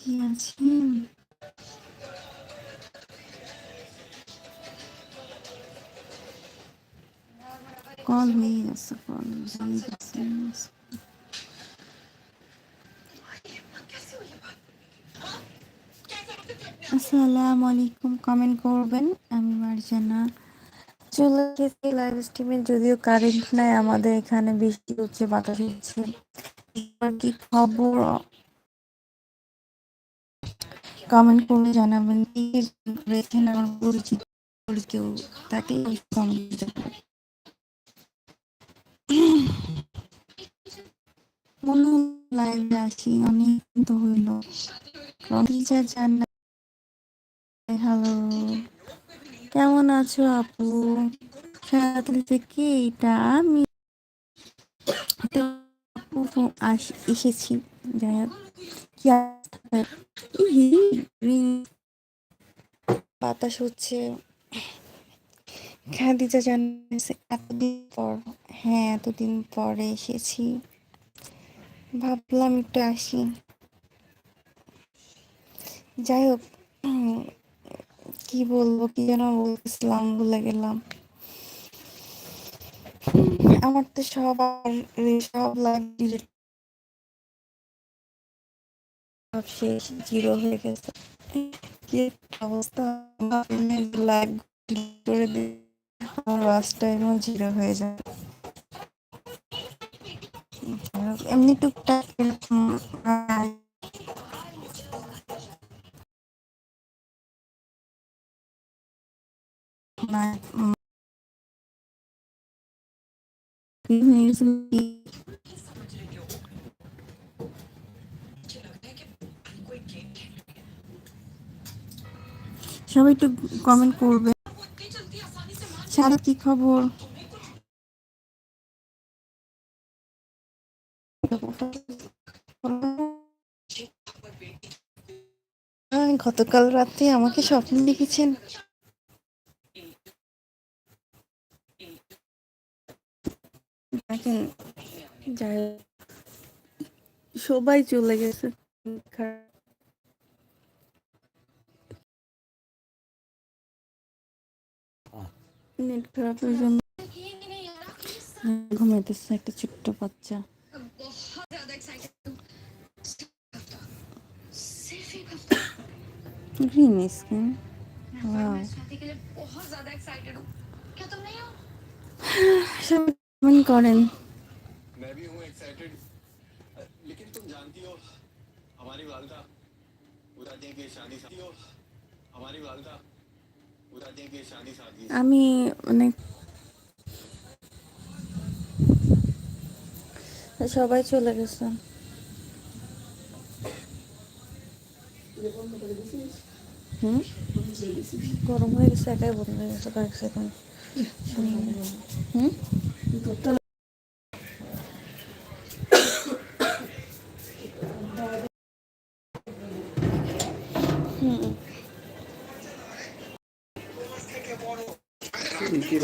কি আছেন কল হয়ে গেছে আসসালামু আলাইকুম কমেন্ট করবেন। আমি মার্জানা। চলে গেছি লাইভ স্ট্রিমে যদিও কারেন্ট নাই, আমাদের এখানে বৃষ্টি হচ্ছে, বাতাস হচ্ছে। কি খবর? কমেন্ট করে জানাবেন কি কি আমার পরিচিত কেউ তাকে কমেন্ট মনে লাইভে আসি, অনেক তো হইল টিচার জানা হ্যালো কেমন আছো আপু? খেলাধুলি থেকে এটা আমি আপু এসেছি, যাই হোক। কি বাতাস হচ্ছে। খাদিজা জানিয়েছে, এতদিন পর হ্যাঁ এতদিন পরে এসেছি। ভাবলাম একটু আসি। যাই হোক, কি বলব, কি যেন বলতেছিলাম, ভুলে গেলাম। আমার তো সব আর- সব ডিলিট সব শেষ, জিরো হয়ে গেছে। কি অবস্থা? লাইভ করে দিই আমার লাস্ট টাইমও জিরো হয়ে যায়। এমনি টুকটাক এরকম সবাই একটু কমেন্ট করবে। সারা কি খবর? গতকাল রাতে আমাকে স্বপ্ন দেখেছেন। দেখেন যাই হোক, সবাই চলে গেছে। নেট খারাপের জন্য ঘুমাইতেছে একটা ছোট্ট বাচ্চা গ্রিন স্কিন बहुत ज्यादा एक्साइटेड हूँ क्या तुम नहीं हो সবাই comment করেন मैं भी हूँ एक्साइटेड लेकिन तुम जानती हो हमारी वालदा बताती है कि शादी शादी हो हमारी वालदा আমি মানে সবাই চলে গেছে। গরম হয়ে গেছে, একাই বন্ধ হয়ে গেছে কয়েক সেকেন্ড। হুম?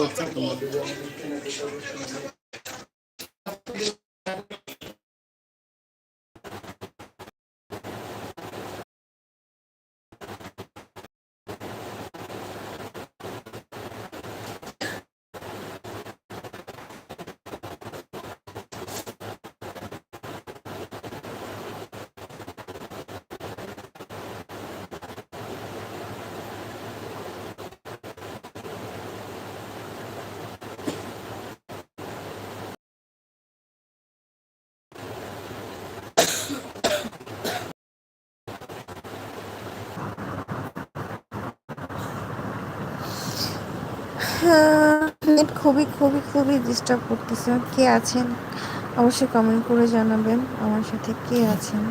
どちょっと待って。নেট খুবই খুবই খুবই ডিস্টার্ব করতেছে। কে আছেন? অবশ্যই কমেন্ট করে জানাবেন আমার সাথে কে আছেন।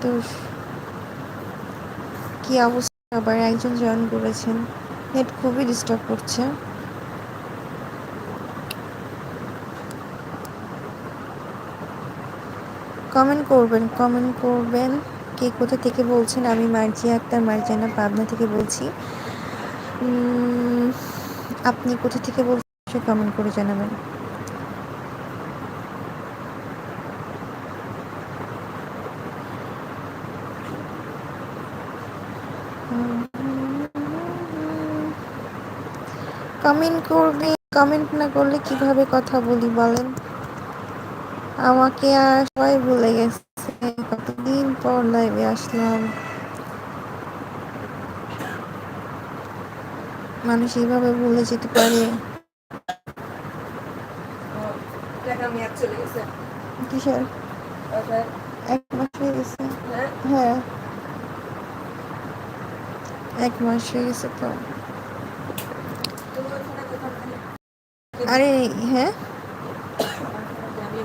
তো কি অবস্থা? আবার একজন জয়েন করেছেন। নেট খুবই ডিস্টার্ব করছে। কমেন্ট করবেন কমেন্ট করবেন। কে কোথা থেকে বলছেন? আমি মার্জিয়া আক্তার, মার্জানা পাবনা থেকে বলছি। আপনি কোথা থেকে বলছেন কমেন্ট করে জানাবেন। কমেন্ট করবে কমেন্ট না করলে কীভাবে কথা বলি বলেন? আমাকে আর সবাই ভুলে গেছে। কত কতদিন পর লাইভে আসলাম। মানুষ এইভাবে ভুলে যেতে পারে। কিসের? ওটার এক মাস হয়ে গেছে। হ্যাঁ? হ্যাঁ। এক মাস হয়ে গেছে তো। আরে হ্যাঁ জানি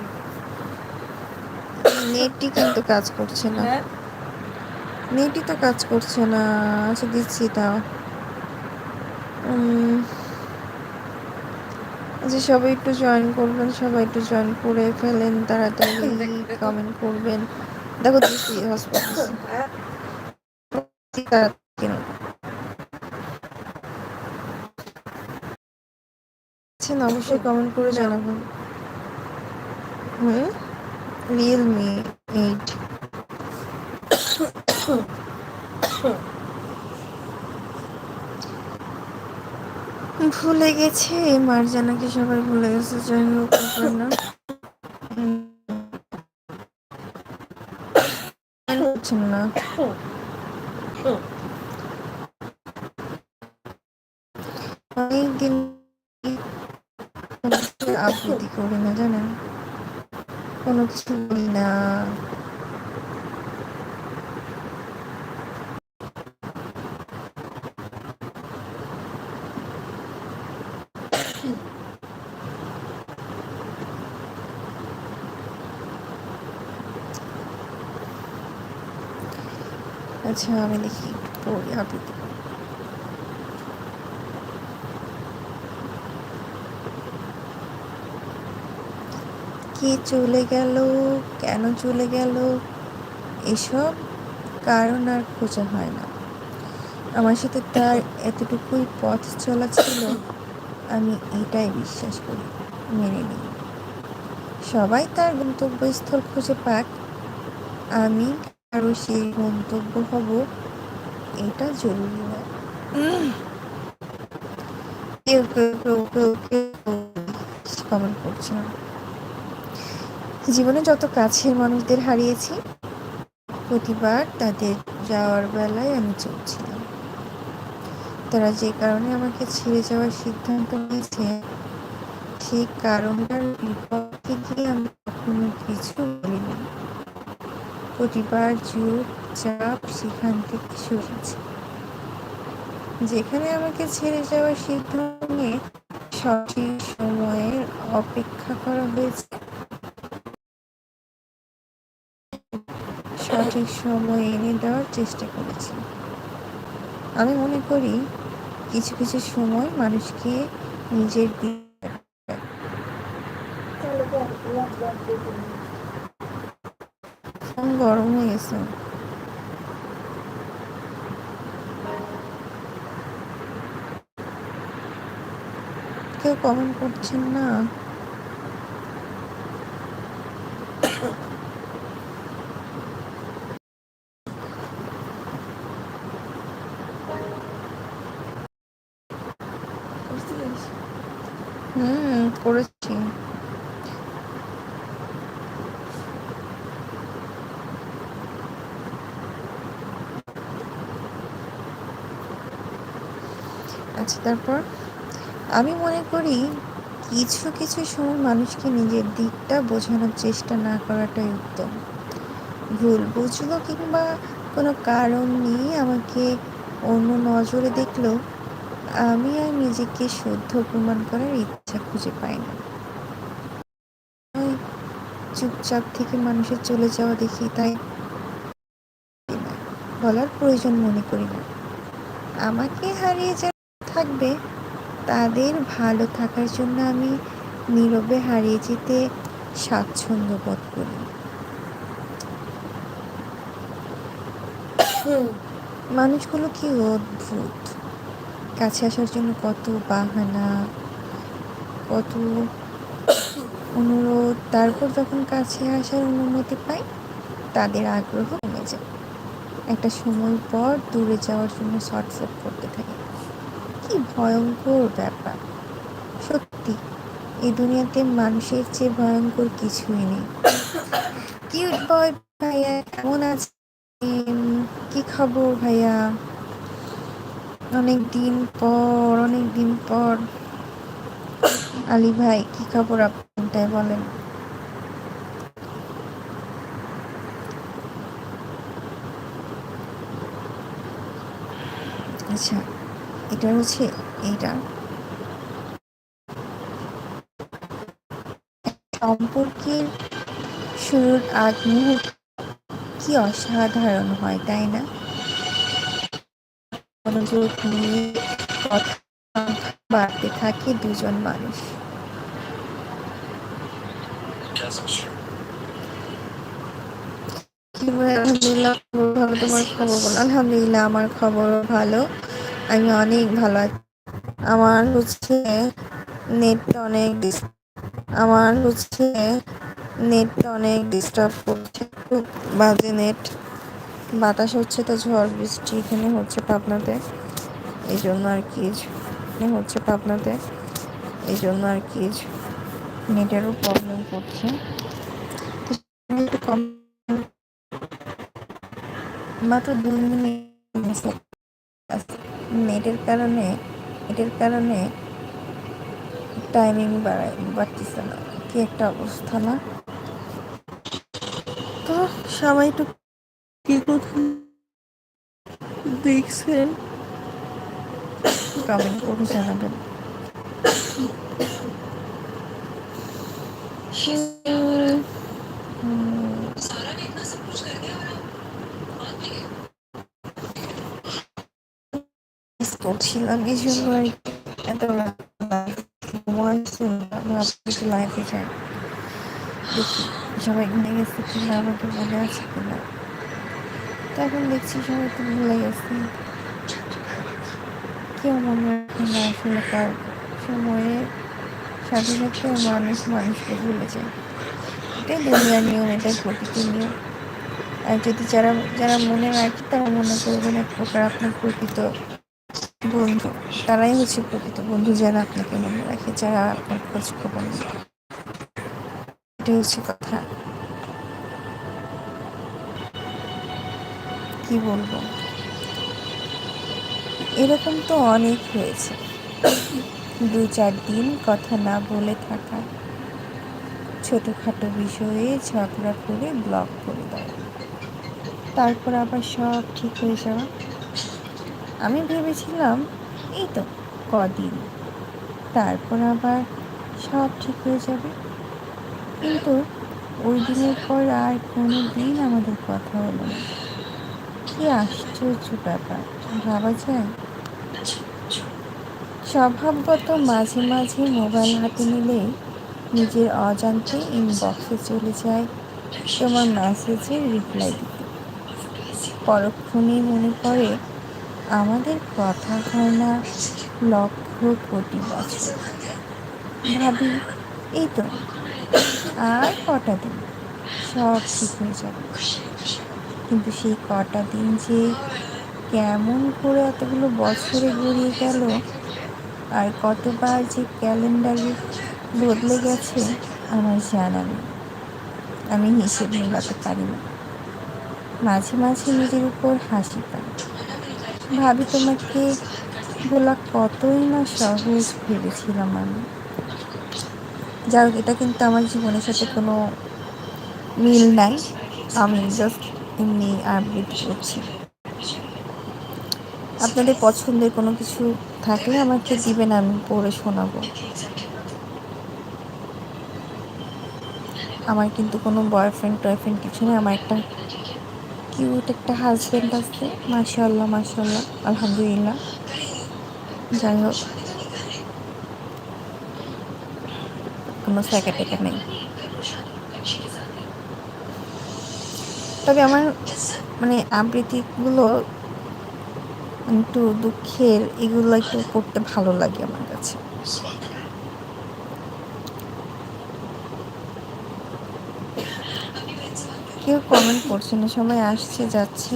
নেটই কিন্তু কাজ করছে না। হ্যাঁ। নেটই তো কাজ করছে না। আচ্ছা দিচ্ছি তাও। উম, আচ্ছা সবাই একটু জয়েন করবেন সবাই একটু জয়েন করে ফেলেন তাড়াতাড়ি কমেন্ট করবেন। দেখো দিচ্ছি হসপিটাল হ্যাঁ। অবশ্যই কমেন্ট করে জানাবেন। হুম? রিয়েলমি। এইট ভুলে গেছে মার্জানাকে সবাই ভুলে গেছে যাই হোক না। অনেকদিন করি না জানেন? কোনো কিছু বলি না। আচ্ছা আমি দেখি পড়ি আবৃত্তি কে চলে গেল কেন চলে গেল এসব কারণ আর খোঁজা হয় না আমার সাথে তার এতটুকুই পথ চলা ছিল আমি এটাই বিশ্বাস করি মেনে নিই সবাই তার গন্তব্যস্থল খুঁজে পাক আমি আরও সেই গন্তব্য হব এটা জরুরি না কেউ কেউ কেউ কেউ কেউ কমেন্ট করছে না জীবনে যত কাছের মানুষদের হারিয়েছি, প্রতিবার তাদের যাওয়ার বেলায় আমি চলছিলাম। তারা যে কারণে আমাকে ছেড়ে যাওয়ার সিদ্ধান্ত নিয়েছে, সেই কারণটার বিপক্ষে গিয়ে আমি কখনো কিছু বলিনি। প্রতিবার চুপ চাপ সেখান থেকে সরেছে। যেখানে আমাকে ছেড়ে যাওয়ার সিদ্ধান্ত নিয়ে সঠিক সময়ের অপেক্ষা করা হয়েছে সঠিক সময় এনে দেওয়ার চেষ্টা করেছি। আমি মনে করি কিছু কিছু সময় মানুষকে নিজের গরম হয়ে গেছে। কেউ কমেন্ট করছেন না বুঝছিস হুম করেছি। আচ্ছা তারপর? আমি মনে করি কিছু কিছু সময় মানুষকে নিজের দিকটা বোঝানোর চেষ্টা না করাটাই উত্তম। ভুল বুঝলো কিংবা কোনো কারণ নিয়ে আমাকে অন্য নজরে দেখল, আমি আর নিজেকে শুদ্ধ প্রমাণ করার ইচ্ছা খুঁজে পাই না। চুপচাপ থেকে মানুষের চলে যাওয়া দেখি তাই বলার প্রয়োজন মনে করি না। আমাকে হারিয়ে যারা থাকবে, তাদের ভালো থাকার জন্য আমি নীরবে হারিয়ে যেতে স্বাচ্ছন্দ্য বোধ করি। মানুষগুলো কি অদ্ভুত। কাছে আসার জন্য কত বাহানা কত অনুরোধ? তারপর যখন কাছে আসার অনুমতি পাই, তাদের আগ্রহ কমে যায়। একটা সময় পর দূরে যাওয়ার জন্য শর্টফট করতে থাকে। কি ভয়ঙ্কর ব্যাপার। সত্যি, এই দুনিয়াতে মানুষের চেয়ে ভয়ঙ্কর কিছুই নেই। কিউট বয় ভাইয়া? কেমন আছেন? কি খবর ভাইয়া? অনেক দিন পর অনেক দিন পর। আলী ভাই, কি খবর আপনারটাই বলেন। আচ্ছা এটা হচ্ছে এইটা। সম্পর্কের শুরুর আগ মুহূর্ত কি অসাধারণ হয়, তাই না? মনোযোগ নিয়ে কথা বাড়তে থাকে দুজন মানুষ। আলহামদুলিল্লাহ আমার খবর ভালো। আমি অনেক ভালো আছি। আমার হচ্ছে নেটটা অনেক আমার হচ্ছে নেটটা অনেক ডিস্টার্ব করছে। খুব বাজে নেট বাতাস হচ্ছে তো ঝড় বৃষ্টি এখানে হচ্ছে পাবনাতে এই জন্য আর কি। এখানে হচ্ছে পাবনাতে এই জন্য আর কি নেটেরও প্রবলেম করছে। মাত্র মিনিট নেটের কারণে নেটের কারণে টাইমিং বাড়ায়, বাড়তেছে না। কি একটা অবস্থা না? তো সবাই একটু কি কোথায় দেখছেন। কমেন্ট করে জানাবেন করছিলাম এই জন্য এত কিছু লাইফে যাই সবাই ঘুরে গেছে কিনা আমাকে মনে আছে কিনা তখন দেখছি সবাই তো ভুলে গেছে কেউ মনে রাখে না আসলে কার সময়ে সাথে সাথে মানুষ মানুষকে ভুলে যায়। এটাই দুনিয়ার নিয়ম, এটাই প্রকৃতির নিয়ম। আর যদি যারা যারা মনে রাখে, তারা মনে করবেন এক প্রকার আপনার প্রকৃত বন্ধু। তারাই হচ্ছে প্রকৃত বন্ধু যারা আপনাকে মনে রাখে, যারা আপনার খোঁজ খবর এটাই হচ্ছে কথা। কি বলব? এরকম তো অনেক হয়েছে। দু চার দিন কথা না বলে থাকা। ছোটোখাটো বিষয়ে ঝগড়া করে ব্লক করে দেওয়া। তারপর আবার সব ঠিক হয়ে যাওয়া। আমি ভেবেছিলাম, এই তো কদিন। তারপর আবার সব ঠিক হয়ে যাবে। কিন্তু ওই দিনের পর আর কোনো দিন আমাদের কথা হলো না। কী আশ্চর্য ব্যাপার। ভাবা যায় স্বভাবগত মাঝে মাঝে মোবাইল হাতে নিলে নিজের অজান্তে ইনবক্সে চলে যায় তোমার মেসেজের রিপ্লাই দিতে। পরক্ষণে মনে পড়ে, আমাদের কথা হয় না লক্ষ কোটি বছর। ভাবি, এই তো, আর কটা দিন? সব ঠিক হয়ে যাবে। কিন্তু সেই কটা দিন যে কেমন করে এতগুলো বছরে গড়িয়ে গেল আর কতবার যে ক্যালেন্ডারে বদলে গেছে আমার জানা নেই আমি হিসেব মেলাতে পারি না। মাঝে মাঝে নিজের উপর হাসি পাই। ভাবি, তোমাকে বলা কতই না সহজ ভেবেছিলাম আমি। যাই এটা কিন্তু আমার জীবনের সাথে কোনো মিল নাই। আমি জাস্ট এমনি আবৃত্তি করছি। আপনাদের পছন্দের কোনো কিছু থাকলে আমাকে দিবেন, আমি পড়ে শোনাবো। আমার কিন্তু কোনো বয়ফ্রেন্ড টয়ফ্রেন্ড কিছু নেই, আমার একটা কিউট একটা হাজব্যান্ড আছে মাশাল্লাহ মাশাল্লাহ আলহামদুলিল্লাহ। যাই হোক, কোনো স্যাকা টেকা নেই। তবে আমার মানে আবৃত্তিগুলো একটু দুঃখের এগুলো একটু করতে ভালো লাগে আমার কাছে। কেউ কমেন্ট করছে না সবাই আসছে, যাচ্ছে।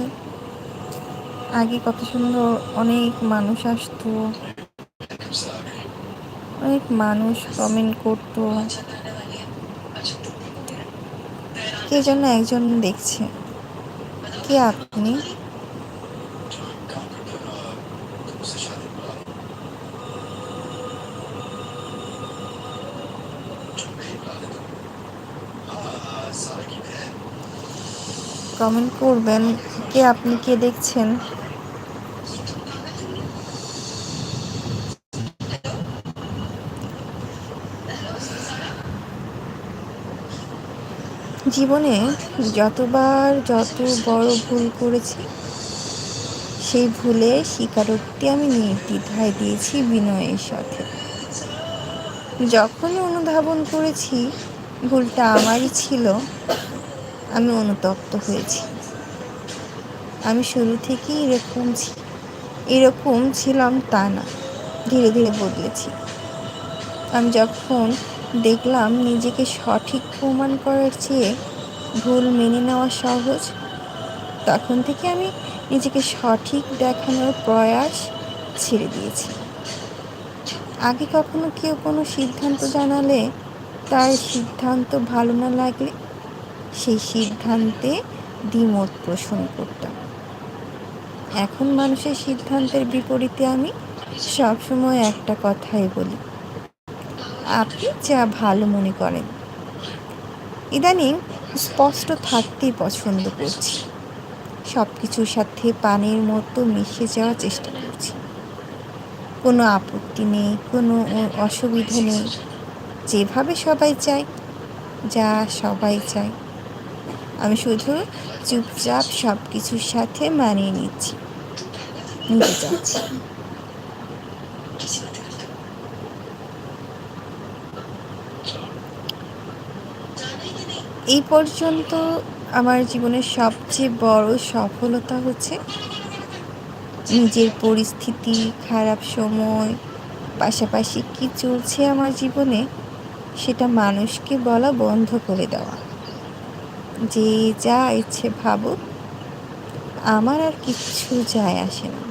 আগে কত সুন্দর অনেক মানুষ আসতো। অনেক মানুষ কমেন্ট করতো। কে যেন একজন দেখছে। কে আপনি? কমেন্ট করবেন। কে আপনি, কে দেখছেন? জীবনে যতবার যত বড় ভুল করেছি, সেই ভুলে স্বীকারোক্তি আমি নির্দ্বিধায় দিয়েছি বিনয়ের সাথে। যখনই অনুধাবন করেছি, ভুলটা আমারই ছিল আমি অনুতপ্ত হয়েছি। আমি শুরু থেকেই এরকম এরকম ছিলাম তা না। ধীরে ধীরে বদলেছি। আমি যখন দেখলাম নিজেকে সঠিক প্রমাণ করার চেয়ে ভুল মেনে নেওয়া সহজ, তখন থেকে আমি নিজেকে সঠিক দেখানোর প্রয়াস ছেড়ে দিয়েছি। আগে কখনো কেউ কোনো সিদ্ধান্ত জানালে তার সিদ্ধান্ত ভালো না লাগলে সেই সিদ্ধান্তে দ্বিমত পোষণ করতাম। এখন মানুষের সিদ্ধান্তের বিপরীতে আমি সবসময় একটা কথাই বলি, আপনি যা ভালো মনে করেন। ইদানিং স্পষ্ট থাকতেই পছন্দ করছি। সব কিছুর সাথে পানির মতো মিশে যাওয়ার চেষ্টা করছি। কোনো আপত্তি নেই, কোনো অসুবিধা নেই। যেভাবে সবাই চায়, যা সবাই চায়। আমি শুধু চুপচাপ সব কিছুর সাথে মানিয়ে নিচ্ছি। এই পর্যন্ত আমার জীবনের সবচেয়ে বড় সফলতা হচ্ছে নিজের পরিস্থিতি, খারাপ সময়, পাশাপাশি কি চলছে আমার জীবনে সেটা মানুষকে বলা বন্ধ করে দেওয়া। যে যা ইচ্ছে ভাবো আমার আর কিছু যায় আসে না।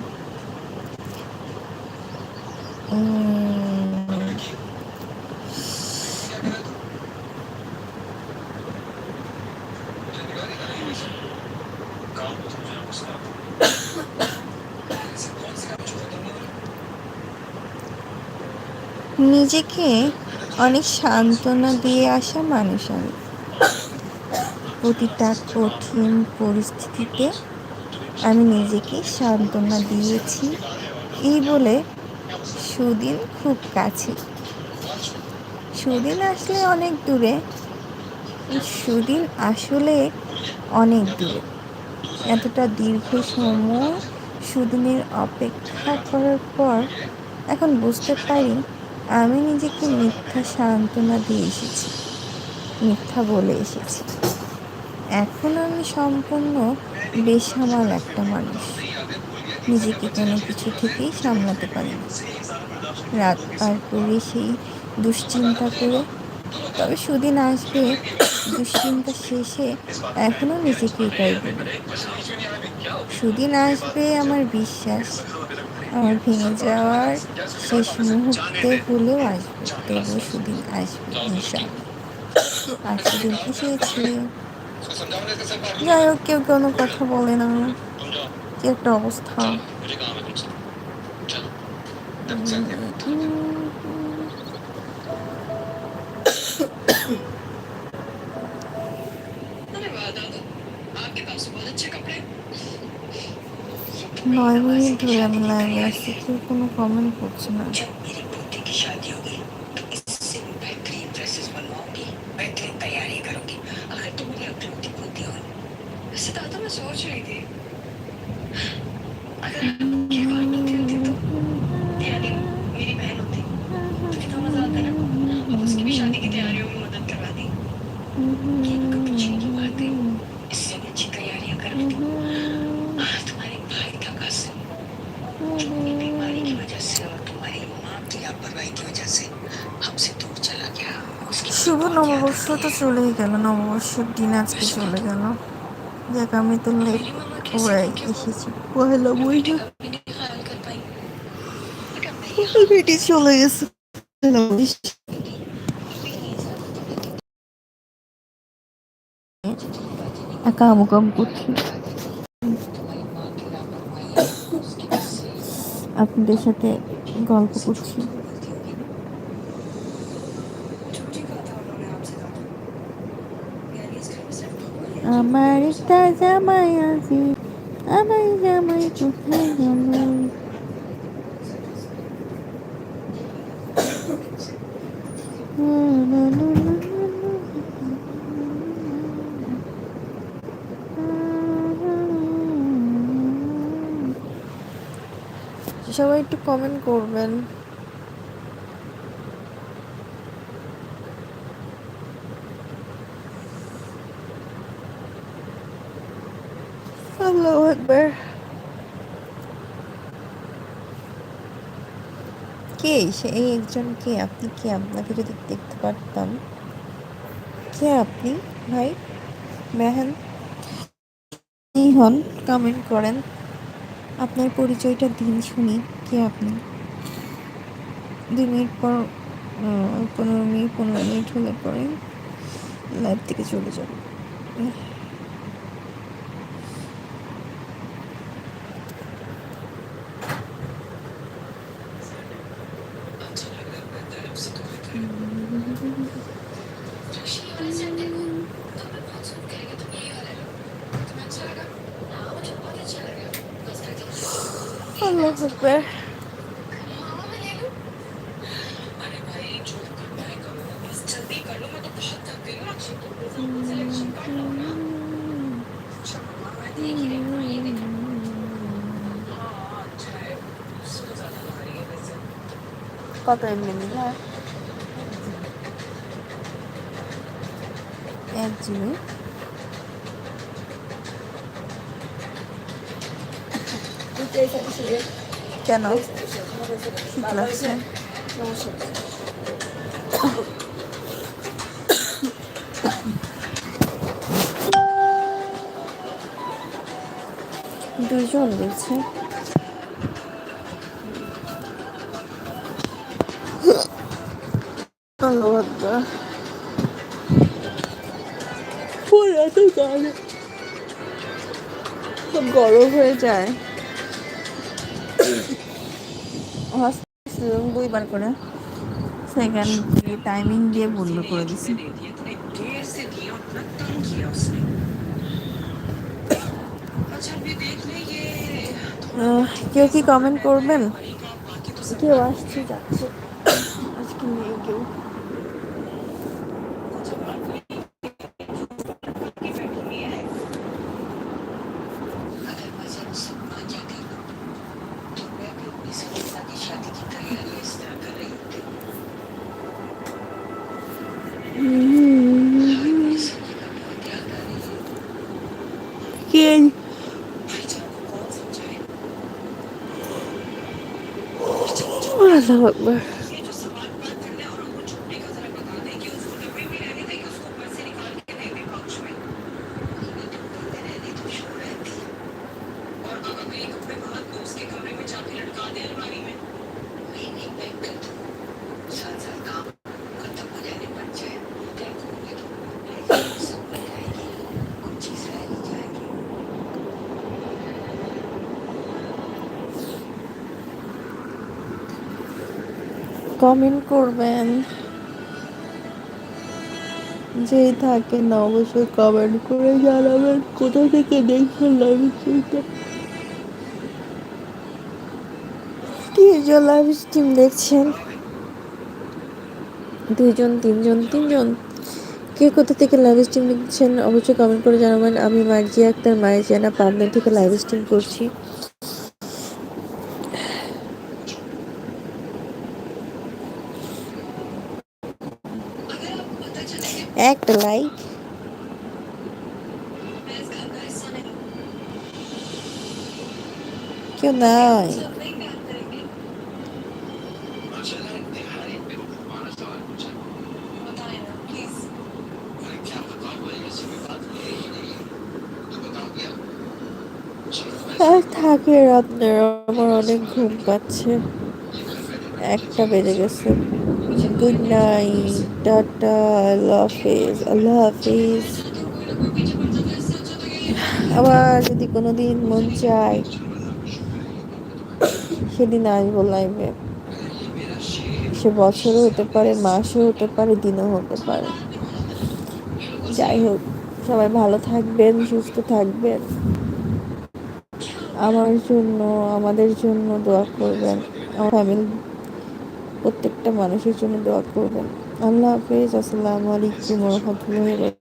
নিজেকে অনেক সান্ত্বনা দিয়ে আসা মানুষ আমি। প্রতিটা কঠিন পরিস্থিতিতে আমি নিজেকে সান্ত্বনা দিয়েছি। এই বলে সুদিন খুব কাছে। সুদিন আসলে অনেক দূরে। সুদিন আসলে অনেক দূরে। এতটা দীর্ঘ সময় সুদিনের অপেক্ষা করার পর এখন বুঝতে পারি আমি নিজেকে মিথ্যা সান্ত্বনা দিয়ে এসেছি। মিথ্যা বলে এসেছি। এখন আমি সম্পূর্ণ বেসামাল একটা মানুষ। নিজেকে কোনো কিছু থেকেই সামলাতে পারি না। রাত পার করে সেই দুশ্চিন্তা করে, তবে সুদিন আসবে, দুশ্চিন্তা শেষে এখনও নিজেকে এটাই বলি। সুদিন আসবে আমার বিশ্বাস, আমার ভেঙে যাওয়ার শেষ মুহূর্তে হলেও আসবে, তবুও সুদিন আসবে ইনশাআল্লাহ। আর সুদিন যাই হোক, কেউ কোনো কথা বলে না। কি একটা অবস্থা। নয় মিনিট ধরে আমি লাইভে আসছি কেউ কোনো কমেন্ট করছে না। চলে গেল নববর্ষের দিন আজকে চলে গেল। দেখ আমি তো লেট করে এসেছি। পহেলা বইটা বেটি চলে গেছে। একা আমুকাম করছি। আপনাদের সাথে গল্প করছি। আমার জামাই আছে আমার জামাই কোথায় গেল সবাই একটু কমেন্ট করবেন। আল্লাহ একবার কে? সেই একজন কে? আপনি কে? আপনাকে যদি দেখতে পারতাম। কে আপনি? ভাই? মেহান? হন কমেন্ট করেন। আপনার পরিচয়টা দিন, শুনি। কে আপনি? দুই মিনিট পর পনেরো মিনিট পনেরো মিনিট হলে পরে লাইভ থেকে চলে যাবে। আল্লাহ আকবার কত এমনি হয়? কেন? শীত লাগছে। দুইজন বলছে ফুল এত গানে সব গরম হয়ে যায়। ফার্স্ট দুইবার করে। সেকেন্ড দিয়ে টাইমিং দিয়ে বন্ধ করে দিছি। কেউ কি কমেন্ট করবেন? কেউ আসছে, যাচ্ছে। আল্লাহু আকবার কমেন্ট করবেন। যেই থাকেন অবশ্যই কমেন্ট করে জানাবেন। কোথা থেকে দেখছেন লাইভ স্ট্রিমটা তিনজন লাইভ স্ট্রিম দেখছেন? দুইজন, তিনজন তিনজন। কে কোথা থেকে লাইভ স্ট্রিম দেখছেন অবশ্যই কমেন্ট করে জানাবেন। আমি মার্জিয়া আক্তার মার্জিয়ানা পাবনা থেকে লাইভ স্ট্রিম করছি। আর থাকে আপনার আমার অনেক ঘুম পাচ্ছে। একটা বেজে গেছে। গুড নাইট টাটা, আল্লাহ হাফিজ আল্লাহ হাফিজ। আবার যদি কোনো দিন মন চায় সেদিন আসব লাইভে সে বছরও হতে পারে, মাসও হতে পারে, দিনও হতে পারে। যাই হোক, সবাই ভালো থাকবেন, সুস্থ থাকবেন। আমার জন্য, আমাদের জন্য দোয়া করবেন। আমার ফ্যামিলি প্রত্যেকটা মানুষের জন্য দোয়া করবেন। আল্লাহ হাফিজ, আসসালামু আলাইকুম রহমতুল্লাহ